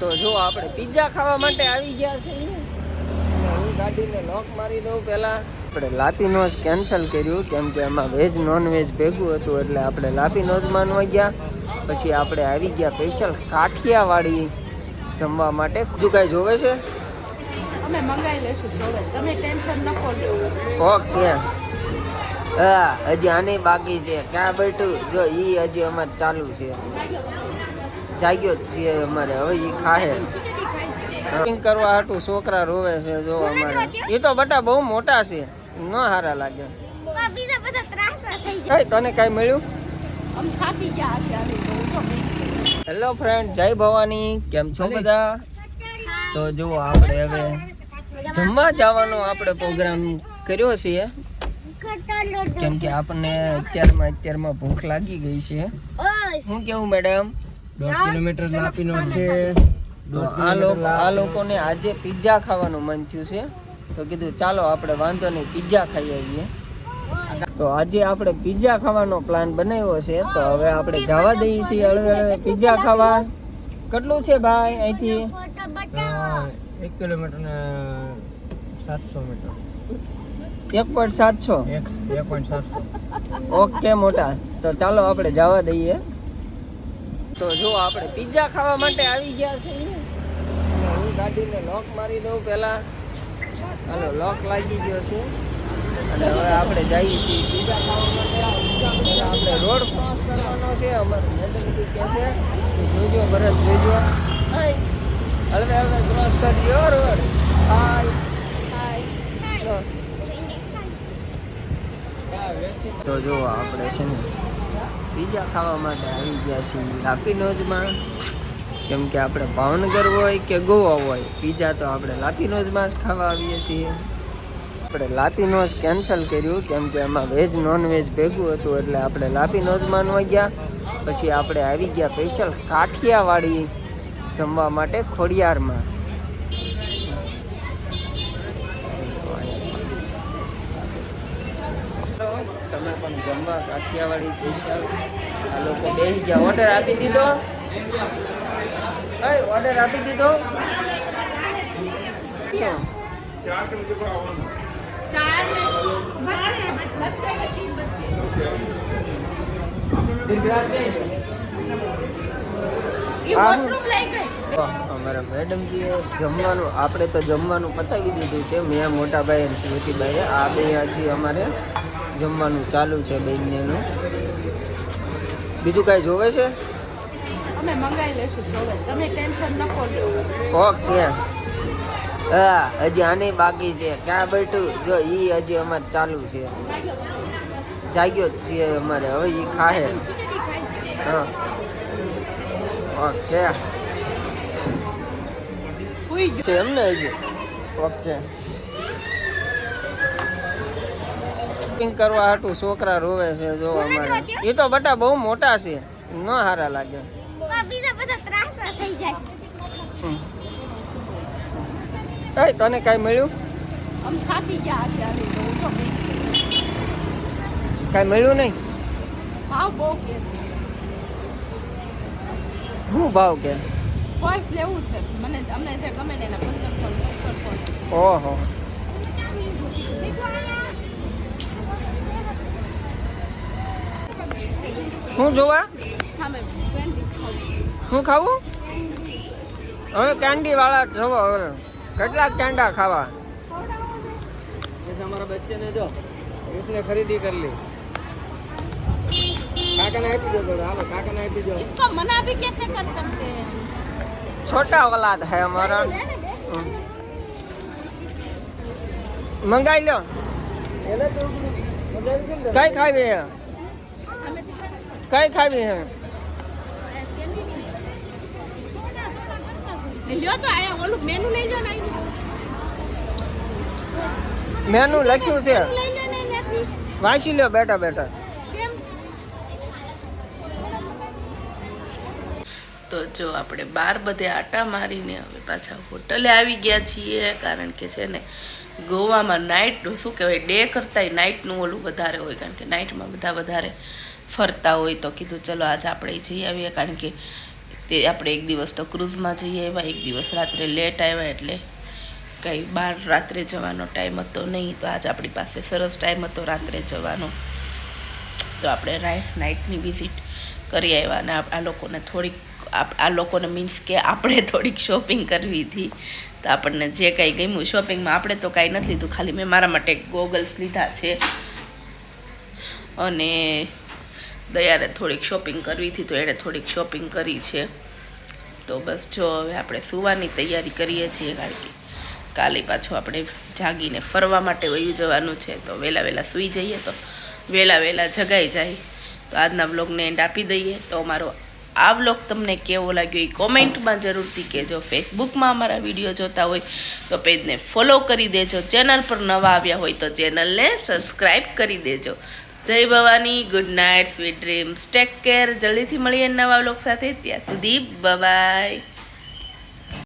તો જો આપણે પિઝા ખાવા માટે આવી ગયા છે હું ગાડીને લોક મારી દઉં પહેલાં. આપણે લાપીનોઝ કેન્સલ કર્યું કેમ કે એમાં વેજ નોનવેજ ભેગું હતું એટલે આપણે લાપીનોઝમાં ન ગયા. પછી આપણે આવી ગયા સ્પેશિયલ કાઠિયાવાડી જમવા માટે. બીજું કાંઈ જોવે છે? અમે મંગાવી લેશું જોવે. તમે ટેન્શન ન લો. ઓકે. હા હજી આની બાકી છે. ક્યાં બેઠું? જો એ હજી અમારે ચાલુ છે. જાગ્યો જ છીએ અમારે. હવે એ ખાહે. શોપિંગ કરવા હાટું છોકરા રોવે છે જો અમારે. એ તો બટા બહુ મોટા છે. ન સારા લાગે. બીજા બધા ત્રાસા થઈ જાય કઈ તને કાંઈ મળ્યું? હેલો ફ્રેન્ડ જય ભવાની. કેમ છો બધા? તો જુઓ આપણે હવે જમવા જવાનો આપણે પ્રોગ્રામ કર્યો છે કેમ કે આપણને અત્યારમાં અત્યારમાં ભૂખ લાગી ગઈ છે. હું કેવું મેડમ દોઢ કિલોમીટર લાપીનો છે. તો આ લોકો આ લોકોને આજે પિઝા ખાવાનું મન થયું છે. તો કીધું ચાલો આપણે વાંધો નહીં પિઝા ખાઈ આવીએ. તો આજે આપણે પિઝા ખાવાનો પ્લાન બનાવ્યો છે. તો હવે આપણે જવા દઈએ છીએ હળવે હળવે પિઝા ખાવા. કેટલું છે ભાઈ અહીંથી? એક કિલોમીટર ને સાતસો મીટર. એક પોઈન્ટ સાતસો? એક પોઈન્ટ સાતસો. ઓકે મોટા. તો ચાલો આપણે જવા દઈએ. તો જો આપણે પિઝા ખાવા માટે આવી ગયા છે હું ગાડીને લોક મારી દઉં પહેલાં. હાલો લોક લાગી ગયો છે. અને હવે આપણે જઈએ છીએ પિઝા ખાવા માટે. આપણે રોડ ક્રોસ કરવાનો છે. અમારે મેડમ કહે છે જોજો ભરત જોજો. હાય. હળવે હળવે ક્રોસ કરજો. રોડ. હાય. હાય. તો જો આપણે છે ને પીઝા ખાવા માટે આવી ગયા છીએ લાપીનોજમાં કેમ કે આપણે ભાવનગર હોય કે ગોવા હોય પીઝા તો આપણે લાપીનોજમાં જ ખાવા આવીએ છીએ. આપણે લાપીનોઝ કેન્સલ કર્યું, કેમ કે એમાં વેજ નોન વેજ ભેગું હતું, એટલે આપણે લાપીનોજમાં ન ગયા. પછી આપણે આવી ગયા સ્પેશિયલ કાઠિયાવાડી જમવા માટે ખોડિયારમાં. તમે પણ જમવા કાઠિયાવાડી સ્પેશિયલ આ લોકો બેસી ગયા. ઓર્ડર આપી દીધો? ઓર્ડર આપી દીધો? વોશરૂમ લઈ ગઈ. અમારા મેડમજીએ જમવાનું આપણે તો જમવાનું પતાવી દીધું છે. મેં મોટાભાઈ અને શ્રુતિભાઈએ આ બે હજી અમારે જમવાનું ચાલુ છે બંનેનું. બીજું કાંઈ જોવે છે? અમે મંગાવી લેશું જોવે. તમે ટેન્શન ન લો. ઓકે. હા હજી આની બાકી છે. ક્યાં બેઠું? જો ઈ હજી અમારે ચાલુ છે. જાગ્યો જ છીએ અમારે. હવે ઈ ખાહે. હા. ઓકે. હુઈ ગયો. છે એમને હજી. ઓકે. શોપિંગ કરવા હાટું છોકરા રોવે છે જો અમારે. એ તો બટા બહુ મોટા છે. ન સારા લાગે. બીજા બધા ત્રાસા થઈ જાય. હમ. કઈ તને કાંઈ મળ્યું? કાંઈ મળ્યું નહીં? શું ભાવ કે? ફર્સ્ટ લેવું છે. મને અમને જે ગમે ને એના પંદરસો સત્તરસો ઓહો શું જોવા સામે ટ્વેન્ટી શું ખાવું હવે કેન્ડી વાળા જવો હવે કેટલા કેન્ડા ખાવા जैसे हमारा बच्चे ने जो इसने खरीदी कर ली काका ने आपी दो तो हालो काका ने आपी दो इसको मना भी कैसे कर सकते हैं छोटा औलाद है हमारा हम्म। મંગાઈ લો કઈ ખાવી હે કઈ ખાવી હે લ્યો તો આયા ઓલું મેનુ લઈ લો ને મેનુ લખ્યું છે લઈ લો ને એનાથી તો જો આપણે બાર બધે આટા મારીને હવે પાછા હોટલે આવી ગયા છીએ, કારણ કે છે ને ગોવામાં નાઇટ શું કહેવાય ડે કરતાંય નાઇટનું ઓલું વધારે હોય, કારણ કે નાઇટમાં બધા વધારે ફરતા હોય તો કીધું ચલો આજે આપણે જઈ આવીએ, કારણ કે તે આપણે એક દિવસ તો ક્રૂઝમાં જઈએ આવ્યા, એક દિવસ રાત્રે લેટ આવ્યા, એટલે કંઈ બહાર રાત્રે જવાનો ટાઈમ હતો નહીં, તો આજ આપણી પાસે સરસ ટાઈમ હતો રાત્રે જવાનો. તો આપણે નાઇટની વિઝિટ કરી આવ્યા અને આ લોકોને થોડીક આ લોકોને મીન્સ કે આપણે થોડીક શોપિંગ કરવી હતી. તો આપણને જે કાંઈ ગમ્યું શોપિંગમાં આપણે તો કાંઈ નથી લીધું. ખાલી મેં મારા માટે ગોગલ્સ લીધા છે. અને દયાને થોડીક શોપિંગ કરવી હતી, તો એણે થોડીક શોપિંગ કરી છે. તો બસ જો, હવે આપણે સુવાની તૈયારી કરીએ છીએ, કારણ કે કાલે પાછું આપણે જાગીને ફરવા માટે વયું જવાનું છે. તો વહેલા વહેલા સૂઈ જઈએ તો વહેલા વહેલા જગાઈ જાય. તો આજના વ્લોગને એન્ડ આપી દઈએ. તો અમારો આ વ્લોગ તમને કેવો લાગ્યો એ કોમેન્ટમાં જરૂરથી કહેજો. ફેસબુકમાં અમારા વીડિયો જોતા હોય તો પેજને ફોલો કરી દેજો. ચેનલ પર નવા આવ્યા હોય તો ચેનલને સબસ્ક્રાઈબ કરી દેજો. જય Bhavani good night sweet dreams take care જલ્દીથી મળીએ નવા વ્લોગ સાથે. ત્યાં સુધી બાય